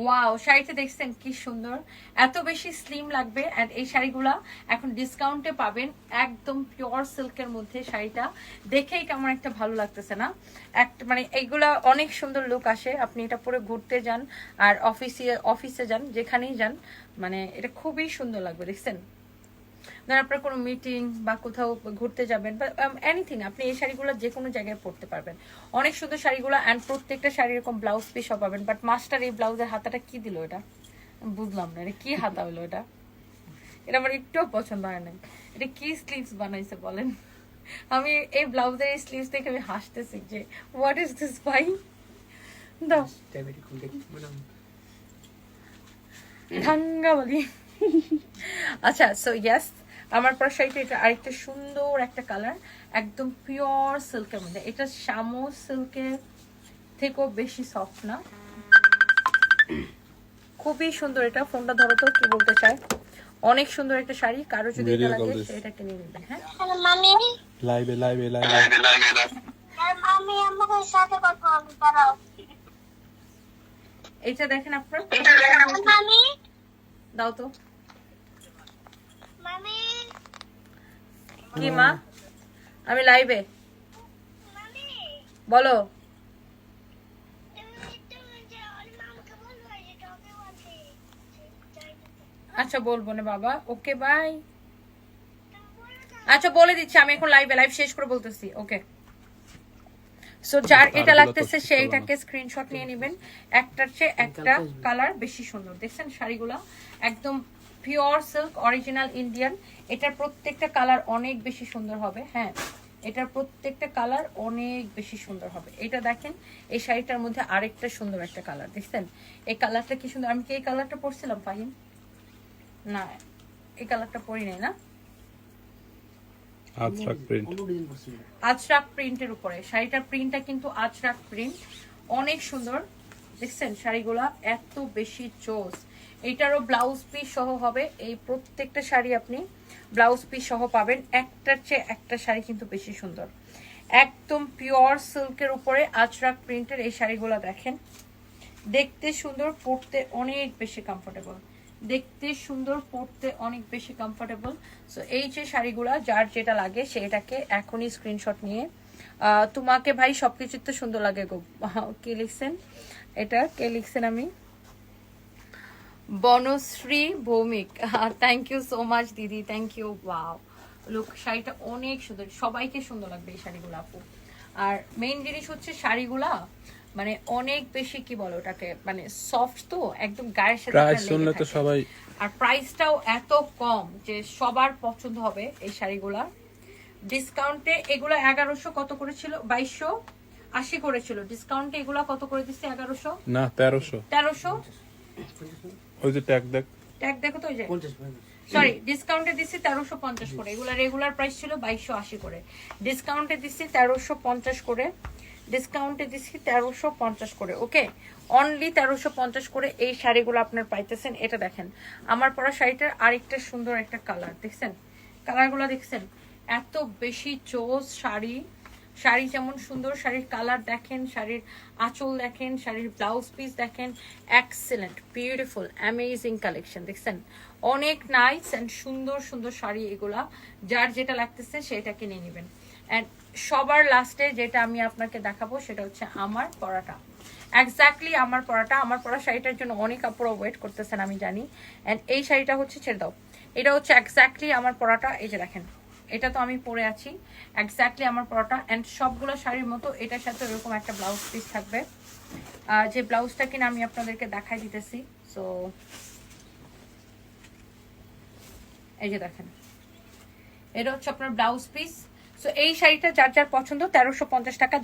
Wow শাড়িটা দেখছেন, কি সুন্দর। এত বেশি স্লিম লাগবে এন্ড এই শাড়িগুলা এখন ডিসকাউন্টে পাবেন একদম পিওর সিল্কের মধ্যে শাড়িটা। দেখেই কেমন একটা ভালো লাগতেছে না? একটা মানে এইগুলা অনেক সুন্দর লুক আসে। আপনি এটা পরে ঘুরতে যান, আর অফিসে অফিসে যান, যেখানেই যান মানে এটা খুবই সুন্দর লাগবে, দেখছেন? আপনার কোনো মিটিং বা কোথাও ঘুরতে যাবেন বা এনিথিং আপনি এই শাড়িগুলো যে কোনো জায়গায় পরতে পারবেন। অনেক সুন্দর শাড়িগুলো অ্যান্ড প্রত্যেকটা শাড়ি এরকম ব্লাউজ পিসও পাবেন বাট মাস্টার এই ব্লাউজের হাতাটা কি দিল এটা? বুঝলাম না, এটা কি হাতা হলো এটা? এটা আমার একটুও পছন্দ হয় না এটা কি স্লিভস বানাইছে বলেন? আমি এই ব্লাউজের এই স্লিভস দেখে আমি হাসতেছি যে হোয়াট ইজ দিস ভাই? আচ্ছা সো ইয়েস আমার পর শাড়িটা এটা আরেকটা সুন্দর একটা কালার একদম পিওর সিল্কের মধ্যে। এটা শামো সিল্কের থেকেও বেশি সফট না। খুবই সুন্দর এটা ফোনটা ধরো তো কি বলতে চাই অনেক সুন্দর একটা শাড়ি কারও যদি এটা লাগে. সেটা কিনে নেবে হ্যাঁ? হ্যালো মামি। লাইভে লাইভে লাইভে মামি আমাকে সাথে কথা বলতে পারো এইটা দেখেন আপনার? মামি? দাও তো মামি কি মা? আমি লাইভে মামি বলো। আচ্ছা বলব না বাবা। ওকে বাই আচ্ছা বলে দিচ্ছি আমি এখন লাইভে লাইভ শেষ করে বলতেছি। ওকে। সো যার এটা লাগতেছে সেইটাকে স্ক্রিনশট নিয়ে নেবেন। একটার চেয়ে একটা কালার বেশি সুন্দর। দেখছেন শাড়িগুলো? একদম পিওর সিল্ক অরিজিনাল ইন্ডিয়ান। এটার প্রত্যেকটা কালার অনেক বেশি সুন্দর হবে হ্যাঁ। এটার প্রত্যেকটা কালার অনেক বেশি সুন্দর হবে। এটা দেখেন এই শাড়িটার মধ্যে আরেকটা সুন্দর একটা কালার দেখছেন? এই কালারটা কি সুন্দর? আমি কি এই কালারটা পরছিলাম ফাহিম? না এই কালারটা পরি নাই না? আজরাক প্রিন্ট। আজরাক প্রিন্টের উপরে। শাড়িটার প্রিন্টটা কিন্তু আজরাক প্রিন্ট। অনেক সুন্দর দেখছেন? শাড়িগুলা এত বেশি চোস। এইটারও ব্লাউজ পিস সহ হবে। এই প্রত্যেকটা শাড়ি আপনি ব্লাউজ পিস সহ পাবেন। একটার চেয়ে একটা শাড়ি কিন্তু বেশি সুন্দর। একদম পিওর সিল্কের উপরে আজরাক প্রিন্টের এই শাড়িগুলো দেখেন। দেখতে সুন্দর, পরতে অনেক বেশি কমফোর্টেবল দেখতে সুন্দর, পরতে অনেক বেশি কমফোর্টেবল সো এই যে শাড়িগুলা, যার যেটা লাগে সেটাকে এখনই স্ক্রিনশট নিয়ে তোমাকে ভাই সবকিছু তো সুন্দর লাগে গো। কে লিখছেন? এটা কে লিখছেন আমি? Bonoshree Bhowmik. Thank you so much দিদি। থ্যাংক ইউ ওয়াও লোক শাড়িটা অনেক সুন্দর। সবাইকে সুন্দর লাগবে এই শাড়িগুলো আপু। আর মেইন জিনিস হচ্ছে শাড়িগুলা মানে অনেক বেশি কি বলো ওটাকে মানে সফট তো একদম গায়ের সাথে শুনলে তো সবাই আর প্রাইসটাও এত কম যে সবার পছন্দ হবে এই শাড়িগুলা। ডিসকাউন্টে এগুলো এগারোশো কত করেছিল? বাইশশো আশি করেছিল। ডিসকাউন্টে এগুলো কত করে দিচ্ছে এগারোশো? না তেরোশো। তেরোশো? ওই যে ট্যাগ দেখ। ট্যাগ দেখো তো ওই যে। সরি ডিসকাউন্টে তেরোশো পঞ্চাশ করে। এগুলো রেগুলার প্রাইস ছিল বাইশশো আশি করে। ডিসকাউন্টে তেরোশো পঞ্চাশ করে। ডিসকাউন্টে দিচ্ছি তেরোশো পঞ্চাশ করে ওকে অনলি তেরোশো পঞ্চাশ করে এই শাড়িগুলো আপনার পাইতেছেন এটা দেখেন। আমার পরা শাড়িটার আরেকটা সুন্দর একটা কালার দেখছেন? কালারগুলো দেখছেন? এত বেশি চোজ শাড়ি শাড়ি যেমন সুন্দর, শাড়ির কালার দেখেন, শাড়ির আঁচল দেখেন, শাড়ির ব্লাউজ পিস দেখেন এক্সেলেন্ট বিউটিফুল অ্যামেজিং কালেকশন দেখছেন? অনেক নাইস অ্যান্ড সুন্দর সুন্দর শাড়ি এগুলা। যার যেটা লাগতেছে সেটা কিনে নেবেন। অ্যান্ড সবার লাস্টে যেটা আমি আপনাকে দেখাবো সেটা হচ্ছে আমার পরাটা। এক্স্যাক্টলি আমার পরাটা। আমার পরা শাড়িটার জন্য অনেক আপুরা ওয়েট করতেছেন, আমি জানি। অ্যান্ড এই শাড়িটা হচ্ছে, ছেড়ে দাও। এটা হচ্ছে এক্স্যাক্টলি আমার পরাটা। এই যে দেখেন। এটা তো আমি পরে আছি। এক্স্যাক্টলি আমার পরাটা অ্যান্ড সবগুলো শাড়ির মতো এটার সাথে ওরকম একটা ব্লাউজ পিস থাকবে। যে ব্লাউজটা কিনা আমি আপনাদেরকে দেখাই দিতেছি। সো এই যে দেখেন। এটা হচ্ছে আপনার ব্লাউজ পিস সো এই শাড়িটা যার যার পছন্দ তেরোশো পঞ্চাশ টাকা